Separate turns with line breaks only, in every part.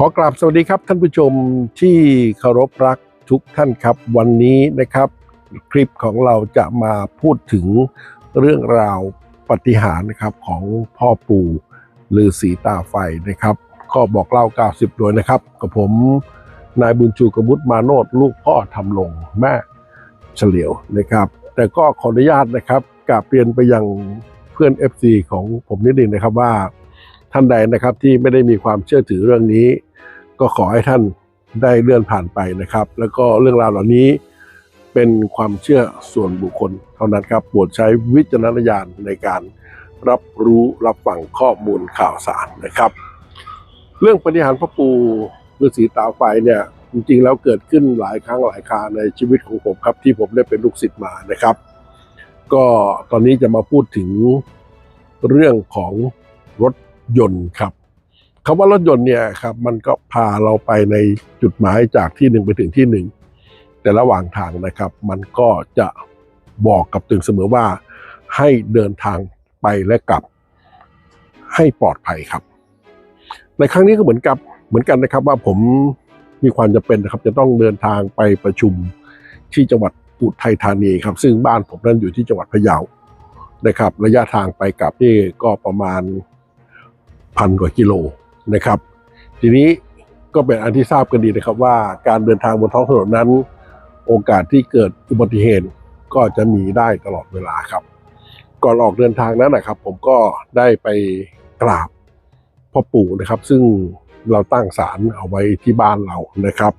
ขอกราบสวัสดีครับท่านผู้ชมที่เคารพรักทุกท่านครับ วันนี้นะครับคลิปของเราจะมาพูดถึงเรื่องราวปฏิหารนะครับของพ่อปู่ฤาษีตาไฟนะครับ ก็บอกเล่า 90 โดยนะครับ กับผมนายบุญชูกบุตรมาโนดลูกพ่อทำลงแม่เฉลียวนะครับ แต่ก็ขออนุญาตนะครับกราบเรียนไปยังเพื่อน FC ของผมนิดนึงนะครับว่าท่านใดนะครับที่ไม่ได้มีความเชื่อถือเรื่องนี้ ก็ขอให้ท่านได้เลื่อนผ่านไปนะครับ แล้วก็เรื่องราวเหล่านี้เป็นความเชื่อส่วนบุคคลเท่านั้นครับโปรดใช้วิจารณญาณในการรับรู้รับฟังข้อมูลข่าวสารนะครับ เรื่องปฏิหารพระปูฤาษีตาไฟเนี่ยจริงๆแล้วเกิดขึ้นหลายครั้งหลายคราในชีวิตของผมครับ ที่ผมได้เป็นลูกศิษย์มานะครับ ก็ตอนนี้จะมาพูดถึงเรื่องของรถยนต์ครับ คำว่ารถยนต์เนี่ยครับมันก็พาเราไปในจุดหมายจากที่หนึ่งไปถึงที่หนึ่งแต่ระหว่างทางนะครับ มันก็จะบอกกับตึงเสมอว่า ให้เดินทางไปและกลับ ให้ปลอดภัยครับ ในครั้งนี้ก็เหมือนกับเหมือนกันนะครับว่าผมมีความจำเป็นนะครับ จะต้องเดินทางไปประชุมที่จังหวัดอุทัยธานีครับ ซึ่งบ้านผมนั้นอยู่ที่จังหวัดพะเยานะครับ ระยะทางไปกลับนี่ก็ประมาณพันกว่ากิโล นะครับ ทีนี้ก็เป็นอันที่ทราบกันดีนะครับว่าการเดินทางบนท้องถนนนั้น โอกาสที่เกิดอุบัติเหตุก็จะมีได้ตลอดเวลาครับ ก่อนออกเดินทางนั้นนะครับ ผมก็ได้ไปกราบพ่อปู่นะครับ ซึ่งเราตั้งศาลเอาไว้ที่บ้านเรานะครับ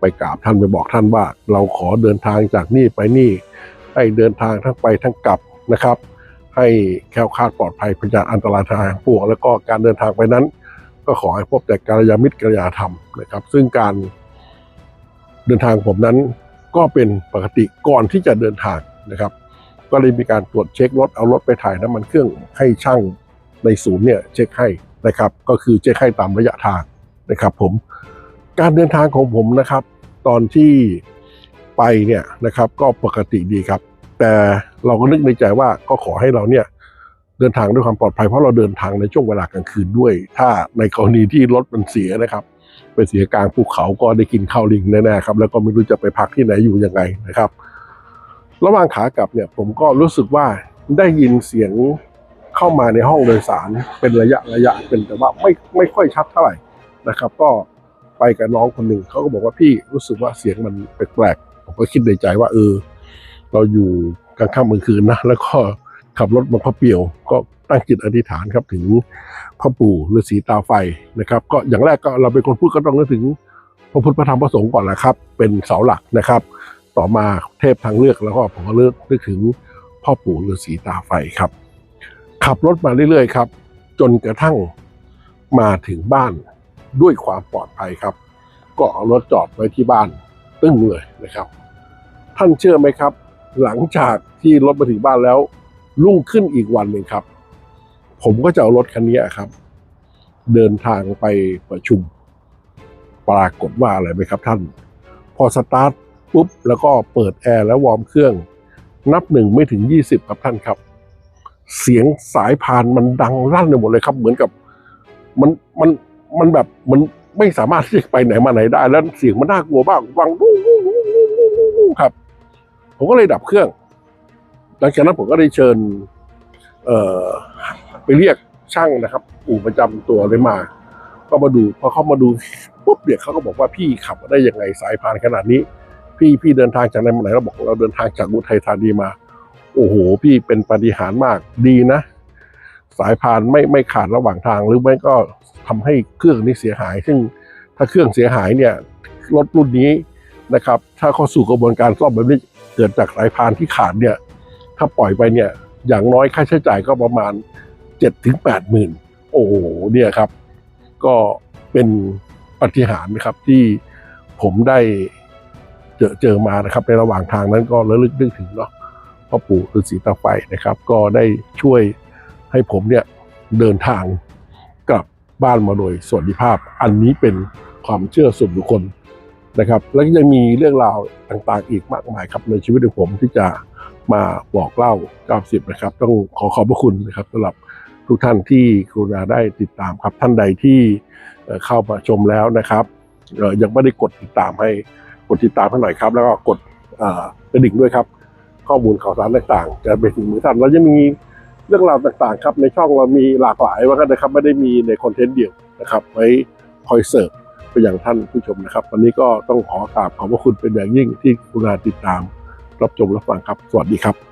ไปกราบท่านไปบอกท่านว่า เราขอเดินทางจากนี่ไปนี่ ให้เดินทางทั้งไปทั้งกลับนะครับ ให้แคล้วคลาดปลอดภัยพ้นจากอันตรายทางปวง แล้วก็การเดินทางไปนั้น ก็ขอให้พบแต่กัลยามิตรกัลยาธรรมนะครับ ซึ่งการเดินทางผมนั้นก็เป็นปกติก่อนที่จะเดินทางนะครับ ก็เลยมีการตรวจเช็ครถเอารถไปถ่ายน้ำมันเครื่องให้ช่างในศูนย์เนี่ยเช็คให้นะครับ ก็คือเช็คให้ตามระยะทางนะครับ ผมการเดินทางของผมนะครับ ตอนที่ไปเนี่ยนะครับก็ปกติดีครับ แต่เราก็นึกในใจว่าก็ขอให้เราเนี่ย เดินทางด้วยความปลอดภัยเพราะเราเดินทางในช่วงเวลากลางคืนด้วย ถ้าในกรณีที่รถมันเสียนะครับ ไปเสียกลางภูเขาก็ได้กินข้าวลิงแน่ๆครับ แล้วก็ไม่รู้จะไปพักที่ไหนอยู่ยังไงนะครับ ระหว่างขากลับเนี่ยผมก็รู้สึกว่าได้ยินเสียงเข้ามาในห้องโดยสารเป็นระยะระยะเป็นแต่ว่าไม่ไม่ค่อยชัดเท่าไหร่นะครับ ก็ไปกับน้องคนหนึ่งเขาก็บอกว่าพี่รู้สึกว่าเสียงมันแปลกๆผมก็คิดในใจว่าเออ เราอยู่กลางค่ำกลางคืนนะแล้วก็ ขับรถมาพระเปียว ก็ตั้งจิตอธิษฐานครับถึงพ่อปู่ฤาษีตาไฟนะครับ ก็อย่างแรกก็เราเป็นคนพูดก็ต้องนึกถึงพระพุทธพระธรรมพระสงฆ์ก่อนแหละครับ เป็นเสาหลักนะครับ ต่อมาเทพทางเลือกแล้วก็ผมก็เลือกนึกถึงพ่อปู่ฤาษีตาไฟครับ ขับรถมาเรื่อยๆครับ จนกระทั่งมาถึงบ้านด้วยความปลอดภัยครับ ก็เอารถจอดไว้ที่บ้านตึ้งเลยนะครับ ท่านเชื่อไหมครับ หลังจากที่รถมาถึงบ้านแล้ว รุ่งขึ้นอีกวันหนึ่งครับ ผมก็จะเอารถคันนี้ครับ เดินทางไปประชุม ปรากฏว่าอะไรไหมครับท่าน พอสตาร์ทปุ๊บแล้วก็เปิดแอร์แล้ววอร์มเครื่อง นับหนึ่งไม่ถึงยี่สิบครับท่านครับ เสียงสายพานมันดังลั่นไปหมดเลยครับ เหมือนกับมันมันมันแบบมันไม่สามารถที่จะไปไหนมาไหนได้ แล้วเสียงมันน่ากลัวมากวังวู้วู้วู้วู้วู้วู้ครับ ผมก็เลยดับเครื่อง หลังจากนั้นผมก็ได้เชิญเอไปเรียกช่างนะครับ อู่ประจำตัวเลยมา ก็มาดูพอเขามาดูปุ๊บเนี่ยเขาก็บอกว่าพี่ขับได้ยังไงสายพานขนาดนี้ พี่พี่เดินทางจากไหนมาไหนเราบอกเราเดินทางจากอุทัยธานีมา โอ้โห พี่เป็นปาฏิหารมากดีนะ สายพานไม่ไม่ขาดระหว่างทางหรือไม่ก็ทำให้เครื่องนี้เสียหาย ซึ่งถ้าเครื่องเสียหายเนี่ยรถรุ่นนี้นะครับ ถ้าเข้าสู่กระบวนการซ่อมแบบนี้เกิดจากสายพานที่ขาดเนี่ย ถ้าปล่อยไปเนี่ยอย่างน้อยค่าใช้จ่ายก็ประมาณเจ็ดถึงแปดหมื่นโอ้โหเนี่ยครับ ก็เป็นปฏิหารนะครับที่ผมได้เจอเจอมานะครับ ในระหว่างทางนั้นก็ระลึกนึกถึงเนาะพ่อปู่ฤาษีตาไฟนะครับ ก็ได้ช่วยให้ผมเนี่ยเดินทางกลับบ้านมาโดยสวัสดิภาพ อันนี้เป็นความเชื่อส่วนบุคคลนะครับ แล้วก็ยังมีเรื่องราวต่างๆ อีกมากมายครับในชีวิตของผมที่จะ มาบอกเล่า90นะครับ ต้องขอขอบพระคุณนะครับสำหรับทุกท่านที่กรุณาได้ติดตามครับ ท่านใดที่เข้ามาชมแล้วนะครับยังไม่ได้กดติดตามให้กดติดตามให้หน่อยครับ แล้วก็กดกระดิ่งด้วยครับ ข้อมูลข่าวสารต่างๆ จะไปถึงมือท่านเราจะมีเรื่องราวต่างๆครับในช่องเรามีหลากหลายว่ากันนะครับไม่ได้มีในคอนเทนต์เดียวนะครับ ไว้คอยเสิร์ฟไปอย่างท่านผู้ชมนะครับ วันนี้ก็ต้องขอกราบขอบพระคุณเป็นอย่างยิ่งที่กรุณาติดตาม รับชมรับฟังครับ สวัสดีครับ